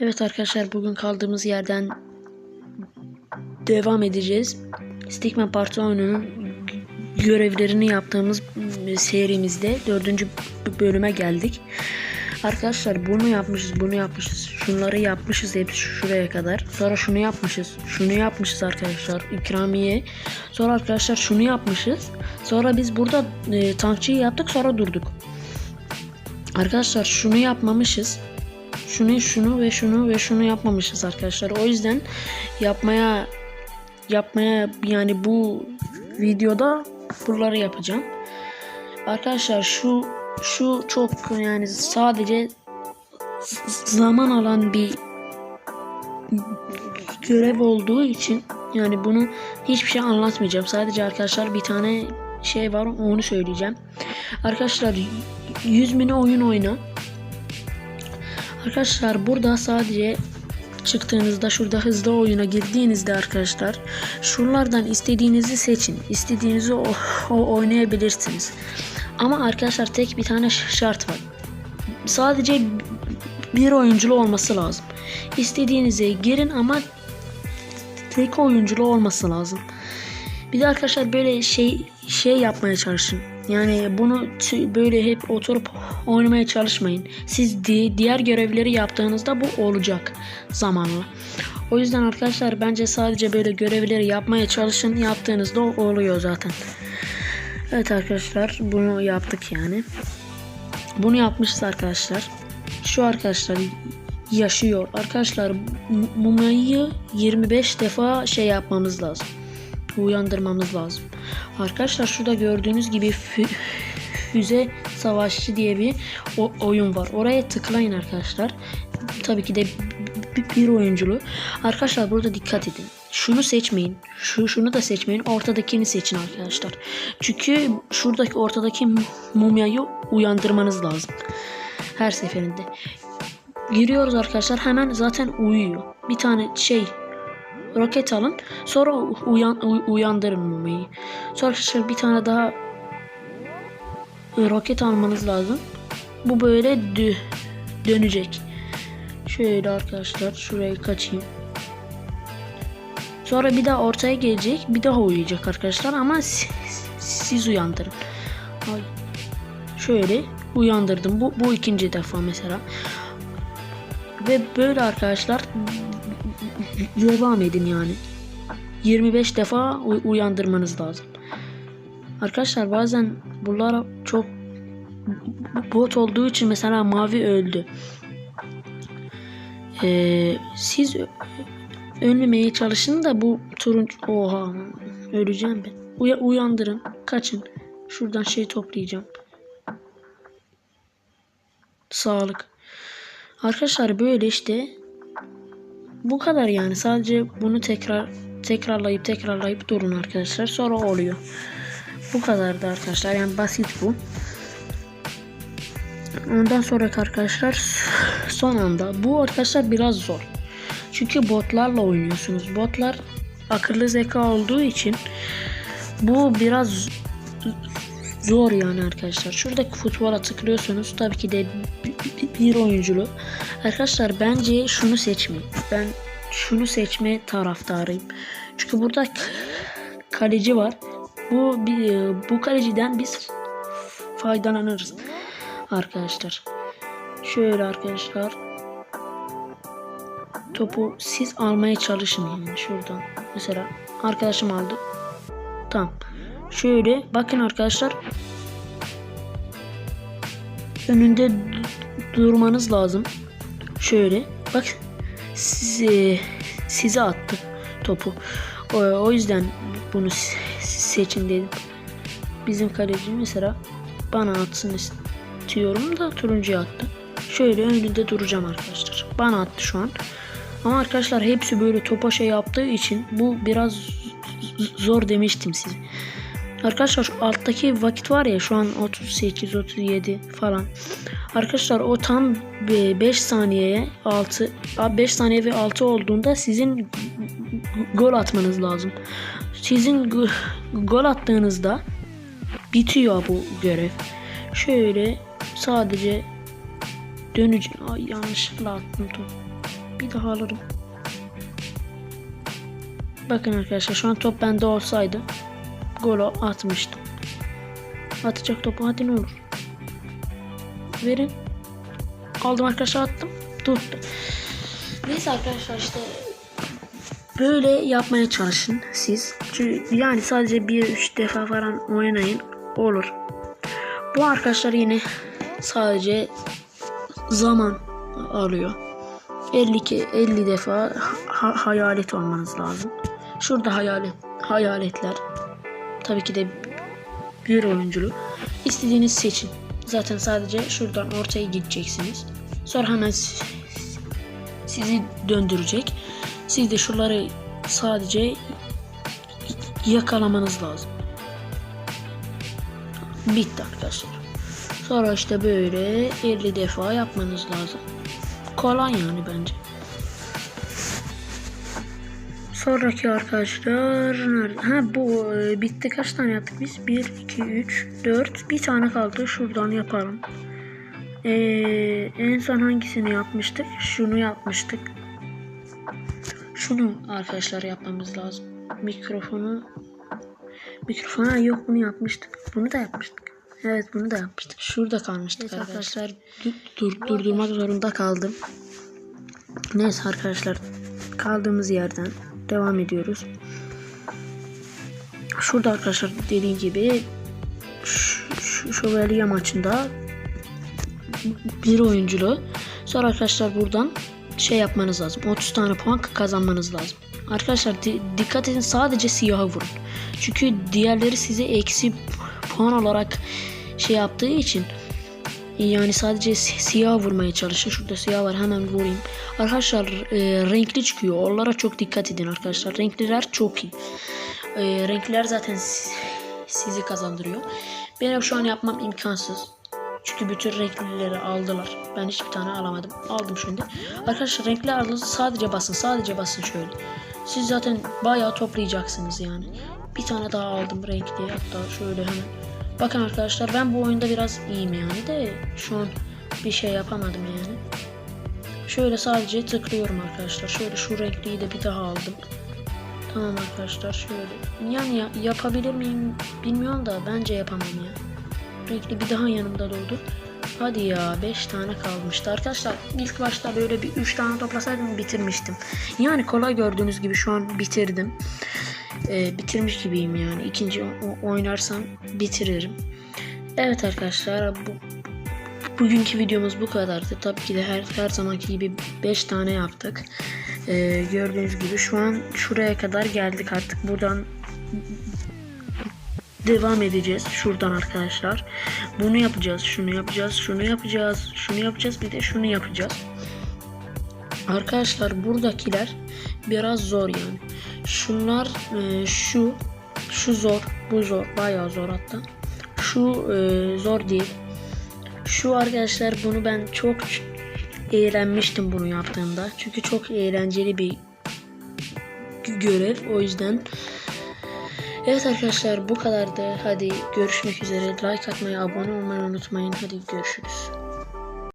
Evet arkadaşlar bugün kaldığımız yerden devam edeceğiz. Stickman Parti oyununun görevlerini yaptığımız serimizde dördüncü bölüme geldik. Arkadaşlar bunu yapmışız, bunu yapmışız, şunları yapmışız hepsi şuraya kadar. Sonra şunu yapmışız, şunu yapmışız arkadaşlar ikramiye. Sonra arkadaşlar şunu yapmışız. Sonra biz burada e, tankçıyı yaptık sonra durduk. Arkadaşlar şunu yapmamışız. Şunu şunu ve şunu ve şunu yapmamışız arkadaşlar. O yüzden yapmaya yapmaya yani bu videoda buraları yapacağım. Arkadaşlar şu şu çok yani sadece zaman alan bir görev olduğu için yani bunu hiçbir şey anlatmayacağım. Sadece arkadaşlar bir tane şey var onu söyleyeceğim. Arkadaşlar 100 mini oyun oyna. Arkadaşlar burada sadece çıktığınızda şurada hızlı oyuna girdiğinizde arkadaşlar şunlardan istediğinizi seçin. İstediğinizi o, o oynayabilirsiniz. Ama arkadaşlar tek bir tane şart var. Sadece bir oyunculu olması lazım. İstediğinize girin ama tek oyunculu olması lazım. Bir de arkadaşlar böyle şey şey yapmaya çalışın. Yani bunu böyle hep oturup oynamaya çalışmayın. Siz di- diğer görevleri yaptığınızda bu olacak zamanla. O yüzden arkadaşlar bence sadece böyle görevleri yapmaya çalışın. Yaptığınızda o oluyor zaten. Evet arkadaşlar bunu yaptık yani. Bunu yapmışız arkadaşlar. Şu arkadaşlar yaşıyor. Arkadaşlar mu- mumayı 25 defa şey yapmamız lazım uyandırmamız lazım. Arkadaşlar şurada gördüğünüz gibi fü- füze savaşçı diye bir oyun var. Oraya tıklayın arkadaşlar. Tabii ki de bir oyunculu. Arkadaşlar burada dikkat edin. Şunu seçmeyin. Şu şunu da seçmeyin. Ortadakini seçin arkadaşlar. Çünkü şuradaki ortadaki mumyayı uyandırmanız lazım. Her seferinde. Giriyoruz arkadaşlar. Hemen zaten uyuyor. Bir tane şey roket alın. Sonra uyan, uy- uyandırın mumiyi. Sonra bir tane daha e, roket almanız lazım. Bu böyle dö- dönecek. Şöyle arkadaşlar şurayı kaçayım. Sonra bir daha ortaya gelecek. Bir daha uyuyacak arkadaşlar ama siz, siz uyandırın. Ay. Şöyle uyandırdım. Bu, bu ikinci defa mesela. Ve böyle arkadaşlar devam edin yani. 25 defa uy- uyandırmanız lazım. Arkadaşlar bazen bunlara çok bot olduğu için mesela mavi öldü. Ee, siz ölmemeye çalışın da bu turuncu oha öleceğim ben. Uya- uyandırın, kaçın. Şuradan şey toplayacağım. Sağlık. Arkadaşlar böyle işte bu kadar yani sadece bunu tekrar tekrarlayıp tekrarlayıp durun arkadaşlar sonra oluyor. Bu kadar da arkadaşlar yani basit bu. Ondan sonra arkadaşlar son anda bu arkadaşlar biraz zor. Çünkü botlarla oynuyorsunuz. Botlar akıllı zeka olduğu için bu biraz zor yani arkadaşlar. Şuradaki futbola tıklıyorsunuz. Tabii ki de bir oyunculu. Arkadaşlar bence şunu seçmeyin. Ben şunu seçme taraftarıyım. Çünkü burada kaleci var. Bu bu kaleciden biz faydalanırız arkadaşlar. Şöyle arkadaşlar topu siz almaya çalışın yani şuradan. Mesela arkadaşım aldı. Tamam. Şöyle bakın arkadaşlar önünde durmanız lazım. Şöyle bak size size attı topu. O, o yüzden bunu se- seçin dedim. Bizim kaleci mesela bana atsın istiyorum da turuncuya attı. Şöyle önünde duracağım arkadaşlar. Bana attı şu an. Ama arkadaşlar hepsi böyle topa şey yaptığı için bu biraz zor demiştim size. Arkadaşlar alttaki vakit var ya şu an 38 37 falan. Arkadaşlar o tam 5 saniyeye 6 5 saniye ve 6 olduğunda sizin gol atmanız lazım. Sizin gol attığınızda bitiyor bu görev. Şöyle sadece dönücü ay yanlışlıkla attım topu. Bir daha alırım. Bakın arkadaşlar şu an top bende olsaydı golü atmıştım. Atacak topu hadi ne olur. Verin. Aldım arkadaşlar attım. Tuttu. Neyse arkadaşlar işte böyle yapmaya çalışın siz. Çünkü yani sadece bir üç defa falan oynayın olur. Bu arkadaşlar yine sadece zaman alıyor. 52 50 defa ha- hayalet olmanız lazım. Şurada hayalet hayaletler. Tabii ki de bir oyunculu. İstediğiniz seçin. Zaten sadece şuradan ortaya gideceksiniz. Sonra hemen si- sizi döndürecek. Siz de şuraları sadece yakalamanız lazım. Bitti arkadaşlar. Sonra işte böyle 50 defa yapmanız lazım. Kolay yani bence. Sonraki arkadaşlar nerede? Ha bu e, bitti kaç tane yaptık biz? 1, 2, 3, 4. Bir tane kaldı. Şuradan yapalım. Ee, en son hangisini yapmıştık? Şunu yapmıştık. Şunu arkadaşlar yapmamız lazım. Mikrofonu Mikrofona yok bunu yapmıştık. Bunu da yapmıştık. Evet bunu da yapmıştık. Şurada kalmıştık arkadaşlar. Dur, dur- durdurmak zorunda kaldım. Neyse arkadaşlar kaldığımız yerden devam ediyoruz. Şurada arkadaşlar dediğim gibi şövalye maçında bir oyunculu. Sonra arkadaşlar buradan şey yapmanız lazım. 30 tane puan kazanmanız lazım. Arkadaşlar di- dikkat edin sadece siyaha vurun. Çünkü diğerleri size eksi puan olarak şey yaptığı için yani sadece si- siyah vurmaya çalışın. Şurada siyah var hemen vurayım. Arkadaşlar e, renkli çıkıyor. Onlara çok dikkat edin arkadaşlar. Renkliler çok iyi. E, renkliler zaten si- sizi kazandırıyor. Benim şu an yapmam imkansız. Çünkü bütün renklileri aldılar. Ben hiçbir tane alamadım. Aldım şimdi. Arkadaşlar renkli aldığınızda sadece basın. Sadece basın şöyle. Siz zaten bayağı toplayacaksınız yani. Bir tane daha aldım renkli. Hatta şöyle hemen. Bakın arkadaşlar ben bu oyunda biraz iyiyim yani de şu an bir şey yapamadım yani. Şöyle sadece tıklıyorum arkadaşlar. Şöyle şu renkliyi de bir daha aldım. Tamam arkadaşlar şöyle. Yani ya- yapabilir miyim bilmiyorum da bence yapamam ya. Renkli bir daha yanımda doldu. Hadi ya 5 tane kalmıştı. Arkadaşlar ilk başta böyle bir 3 tane toplasaydım bitirmiştim. Yani kolay gördüğünüz gibi şu an bitirdim. Ee, bitirmiş gibiyim yani. İkinci oynarsam bitiririm. Evet arkadaşlar bu bugünkü videomuz bu kadardı. Tabii ki de her her zamanki gibi 5 tane yaptık. Ee, gördüğünüz gibi şu an şuraya kadar geldik artık. Buradan devam edeceğiz şuradan arkadaşlar. Bunu yapacağız, şunu yapacağız, şunu yapacağız, şunu yapacağız, bir de şunu yapacağız. Arkadaşlar buradakiler biraz zor yani. Şunlar e, şu şu zor, bu zor, bayağı zor hatta. Şu e, zor değil. Şu arkadaşlar bunu ben çok eğlenmiştim bunu yaptığımda. Çünkü çok eğlenceli bir görev. O yüzden Evet arkadaşlar bu kadardı. Hadi görüşmek üzere. Like atmayı, abone olmayı unutmayın. Hadi görüşürüz.